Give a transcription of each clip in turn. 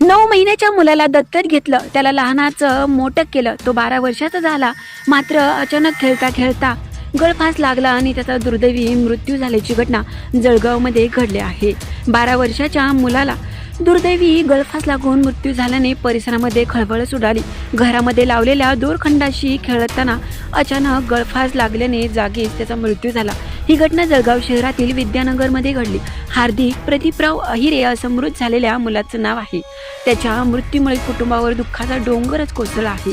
नऊ महिन्याच्या मुलाला दत्तक घेतलं. त्याला लहानाचं मोठं केलं. तो बारा वर्षाचा झाला. मात्र अचानक खेळता खेळता गळफास लागला आणि त्याचा दुर्दैवी मृत्यू झाल्याची घटना जळगावमध्ये घडली आहे. बारा वर्षाच्या मुलाला दुर्दैवी गळफास लागून मृत्यू झाल्याने परिसरामध्ये खळबळ उडाली घरामध्ये लावलेल्या दोरखंडाशी खेळताना अचानक गळफास लागल्याने जागीच त्याचा मृत्यू झाला. ही घटना जळगाव शहरातील विद्यानगरमध्ये घडली. हार्दिक प्रदीपराव अहिरे असं मृत झालेल्या मुलाचं नाव आहे. त्याच्या मृत्यूमुळे कुटुंबावर दुःखाचा डोंगरच कोसळला आहे.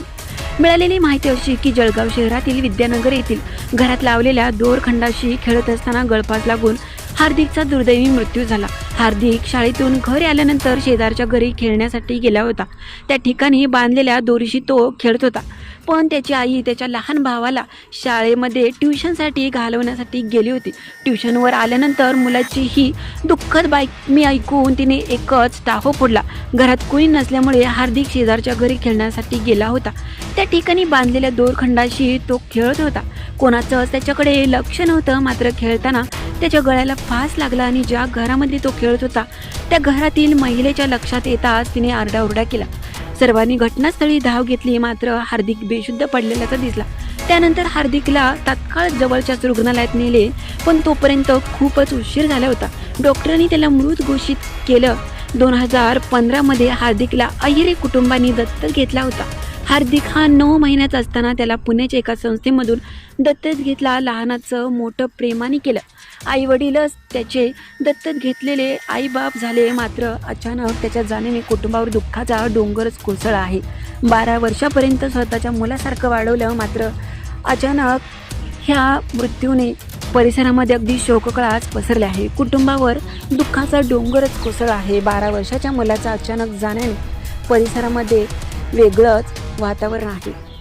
मिळालेली माहिती अशी की जळगाव शहरातील विद्यानगर येथील घरात लावलेल्या दोरखंडाशी खेळत असताना गळफास लागून हार्दिकचा दुर्दैवी मृत्यू झाला. हार्दिक शाळेतून घरी आल्यानंतर शेजारच्या घरी खेळण्यासाठी गेला होता. त्या ठिकाणी बांधलेल्या दोरीशी तो खेळत होता. पण त्याची आई त्याच्या लहान भावाला शाळेमध्ये ट्युशनसाठी घालवण्यासाठी गेली होती. ट्युशनवर आल्यानंतर मुलाची ही दुःखद बातमी ऐकून तिने एकच टाहो फोडला. घरात कोणी नसल्यामुळे हार्दिक शेजारच्या घरी खेळण्यासाठी गेला होता. त्या ठिकाणी बांधलेल्या दोरखंडाशी तो खेळत होता. कोणाचंच त्याच्याकडे लक्ष नव्हतं मात्र खेळताना त्याच्या गळ्याला फास लागला आणि ज्या घरामध्ये तो खेळत होता त्या घरातील महिलेच्या लक्षात येताच तिने आरडाओरडा केला. सर्वांनी घटनास्थळी धाव घेतली मात्र हार्दिक बेशुद्ध पडलेल्याचा दिसला. त्यानंतर हार्दिकला तात्काळ जवळच्याच रुग्णालयात नेले पण तोपर्यंत खूपच उशीर झाला होता. डॉक्टरांनी त्याला मृत घोषित केलं. दोन हजार पंधरामध्ये हार्दिकला अहिरे कुटुंबांनी दत्तक घेतला होता. हार्दिक हा नऊ महिन्याचा असताना त्याला पुण्याच्या एका संस्थेमधून दत्तक घेतला. लहानाचं मोठं प्रेमाने केलं. आई वडीलच त्याचे दत्तक घेतलेले आईबाप झाले. मात्र अचानक त्याच्या जाण्याने कुटुंबावर दुःखाचा डोंगरच कोसळा आहे. बारा वर्षापर्यंत स्वतःच्या मुलासारखं वाढवलं. मात्र अचानक ह्या मृत्यूने परिसरामध्ये अगदी शोककळाच पसरले आहे. कुटुंबावर दुःखाचा डोंगरच कोसळ आहे. बारा वर्षाच्या मुलाचा अचानक जाण्याने परिसरामध्ये वेगळंच वातावरण आहे.